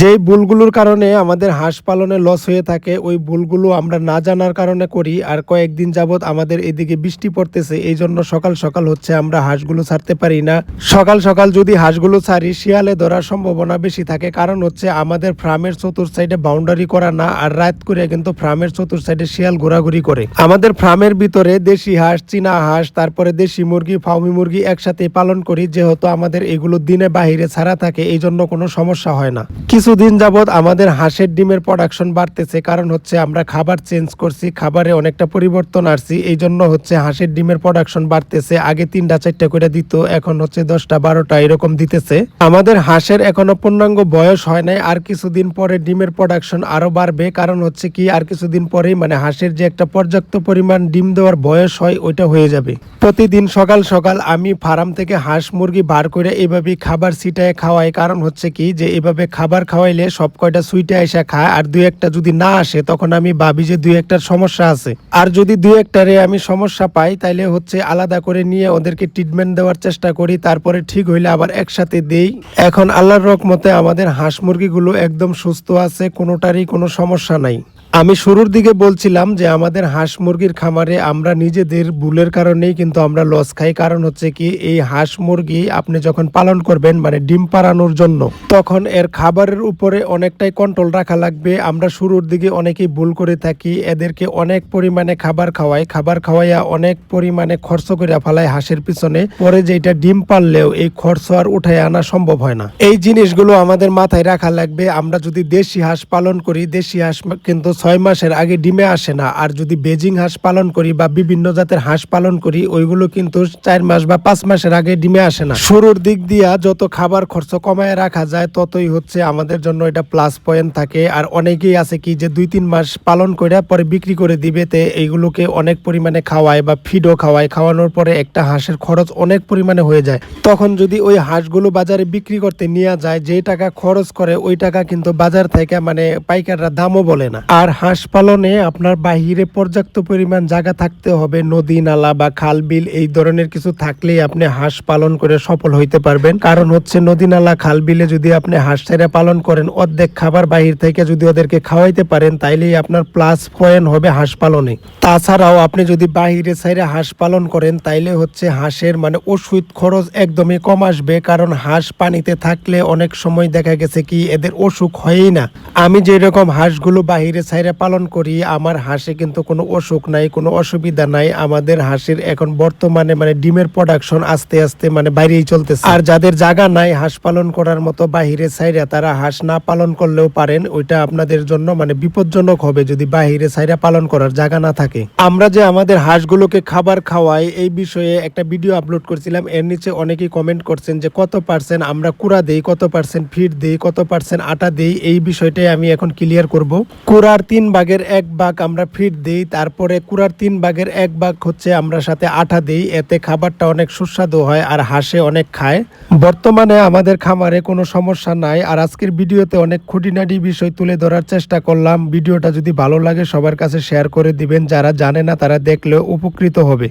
যেই ভুলগুলোর কারণে আমাদের হাঁস পালনে লস হয়ে থাকে, ওই ভুলগুলো আমরা না জানার কারণে করি। আর কয়েকদিন যাবৎ আমাদের এদিকে বৃষ্টি পড়তেছে, এই জন্য সকাল সকাল হচ্ছে আমরা হাঁসগুলো ছাড়তে পারি না। সকাল সকাল যদি হাঁসগুলো ছাড়ি, শিয়ালে ধরার সম্ভাবনা বেশি থাকে। কারণ হচ্ছে আমাদের ফার্মের চতুর সাইডে বাউন্ডারি করা না, আর রাত করে কিন্তু ফার্মের চতুর সাইডে শিয়াল ঘোরাঘুরি করে। আমাদের ফার্মের ভিতরে দেশি হাঁস, চীনা হাঁস, তারপরে দেশি মুরগি, ফাউমি মুরগি একসাথে পালন করি, যেহেতু আমাদের এগুলো দিনে বাহিরে ছাড়া থাকে, এই জন্য কোনো সমস্যা হয় না। কিছুদিন যাবত আমাদের হাঁসের ডিমের প্রোডাকশন বাড়তেছে। কারণ হচ্ছে আমরা খাবার চেঞ্জ করছি, খাবারে অনেকটা পরিবর্তন আসছি এই জন্য হচ্ছে হাঁসের ডিমের প্রোডাকশন বাড়তেছে। আগে তিনটা, চারটা করে দিত, এখন হচ্ছে দশটা, বারোটা এরকম দিতেছে। আমাদের হাঁসের এখনও পূর্ণাঙ্গ বয়স হয় নাই। আর কিছুদিন পরে ডিমের প্রোডাকশন আরও বাড়বে। কারণ হচ্ছে কি, আর কিছুদিন পরেই মানে হাঁসের যে একটা পর্যাপ্ত পরিমাণ ডিম দেওয়ার বয়স হয়, ওইটা হয়ে যাবে। প্রতিদিন সকাল সকাল আমি ফার্ম থেকে হাঁস মুরগি বার করে এভাবে খাবার ছিটায় খাওয়াই। কারণ হচ্ছে কি, যে এভাবে খাবার খাওয়াইলে সব কয়টা সুইটে এসে খায় আর দুই একটা যদি না আসে, তখন আমি ভাবি যে দুই একটার সমস্যা আছে। আর যদি দুই একটারে আমি সমস্যা পাই, তাইলে হচ্ছে আলাদা করে নিয়ে ওদেরকে ট্রিটমেন্ট দেওয়ার চেষ্টা করি, তারপরে ঠিক হইলে আবার একসাথে দেই। এখন আল্লাহর রকমতে আমাদের হাঁস মুরগিগুলো একদম সুস্থ আছে, কোনোটারই কোনো সমস্যা নাই। আমি শুরুর দিকে বলছিলাম যে আমাদের হাঁস মুরগির খামারে আমরা নিজেদের ভুলের কারণেই কিন্তু আমরা লস খাই। কারণ হচ্ছে কি, এই হাঁস মুরগি আপনি যখন পালন করবেন মানে ডিম পাড়ানোর জন্য, তখন এর খাবারের উপরে অনেকটাই কন্ট্রোল রাখা লাগবে। আমরা শুরুর দিকে অনেকেই ভুল করে থাকি, এদেরকে অনেক পরিমাণে খাবার খাওয়াই। খাবার খাওয়াইয়া অনেক পরিমাণে খরচ করে ফেলাই হাঁসের পিছনে। পরে যেটা ডিম পারলেও এই খরচ আর উঠায় আনা সম্ভব হয় না। এই জিনিসগুলো আমাদের মাথায় রাখা লাগবে। আমরা যদি দেশি হাঁস পালন করি, দেশি হাঁস কিন্তু ছয় মাসের আগে ডিমে আসে না। আর যদি বেজিং হাঁস পালন করি বা বিভিন্ন জাতের হাঁস পালন করি, ওইগুলো কিন্তু চার মাস বা পাঁচ মাসের আগে ডিমে আসে না। শুরুর দিক দিয়া যত খাবার খরচ কমায় রাখা যায়, ততই হচ্ছে আমাদের জন্য এটা প্লাস পয়েন্ট থাকে। আর অনেকেই আছে কি যে দুই তিন মাস পালন করে পরে বিক্রি করে দিবে, তে এইগুলোকে অনেক পরিমাণে খাওয়ায় বা ফিডও খাওয়ায়। খাওয়ানোর পরে একটা হাঁসের খরচ অনেক পরিমাণে হয়ে যায়। তখন যদি ওই হাঁসগুলো বাজারে বিক্রি করতে নিয়ে যায়, যে টাকা খরচ করে, ওই টাকা কিন্তু বাজার থেকে মানে পাইকাররা দামও বলে না। আর হাঁস পালনে আপনার বাহিরে পর্যাপ্ত পরিমাণ জায়গা থাকতে হবে। নদী, নালা বা খাল, বিল এই ধরনের কিছু থাকলেই আপনি হাঁস পালন করে সফল হইতে পারবেন। কারণ হচ্ছে নদী, নালা, খাল, বিলে যদি আপনি হাঁস ছেড়ে পালন করেন, অর্ধেক খাবার বাহির থেকে যদি ওদেরকে খাওয়াইতে পারেন, তাইলেই আপনার প্লাস পয়েন্ট হবে হাঁস পালনে। তাছাড়াও আপনি যদি বাহিরে ছেড়ে হাঁস পালন করেন, তাইলে হচ্ছে হাঁসের মানে ওষুধ খরচ একদমই কম আসবে। কারণ হাঁস পানিতে থাকলে অনেক সময় দেখা গেছে কি, এদের অসুখ হয়ই না। আমি যেরকম হাঁসগুলো বাহিরে ছাইরে পালন করি, আমার হাঁসে কিন্তু কোনো অসুখ নাই, কোনো অসুবিধা নাই। আমাদের হাঁসের এখন বর্তমানে মানে ডিমের প্রোডাকশন আস্তে আস্তে মানে বাইরেই চলতেছে। আর যাদের জায়গা নাই হাঁস পালন করার মতো বাহিরে সাইরা তারা হাঁস না পালন করলেও পারেন, ওইটা আপনাদের জন্য মানে বিপজ্জনক হবে যদি বাহিরে সাইরা পালন করার জায়গা না থাকে। আমরা যে আমাদের হাঁসগুলোকে খাবার খাওয়াই, এই বিষয়ে একটা ভিডিও আপলোড করছিলাম। এর নিচে অনেকেই কমেন্ট করছেন যে কত পার্সেন্ট আমরা কুড়া দেই, কত পার্সেন্ট ফিড দেই, কত পার্সেন্ট আটা দেই, এই বিষয়টাই আমি এখন ক্লিয়ার করব। কুড়ার তিন ভাগের এক ভাগ আমরা ফিট দিই, তারপরে কুড়ার তিন ভাগের এক ভাগ হচ্ছে আমরা সাথে আঠা দিই, এতে খাবারটা অনেক সুস্বাদু হয় আর হাঁসে অনেক খায়। বর্তমানে আমাদের খামারে কোনো সমস্যা নাই আর আজকের ভিডিওতে অনেক খুঁটিনাটি বিষয় তুলে ধরার চেষ্টা করলাম। ভিডিওটা যদি ভালো লাগে সবার কাছে শেয়ার করে দিবেন, যারা জানে না তারা দেখলে উপকৃত হবে।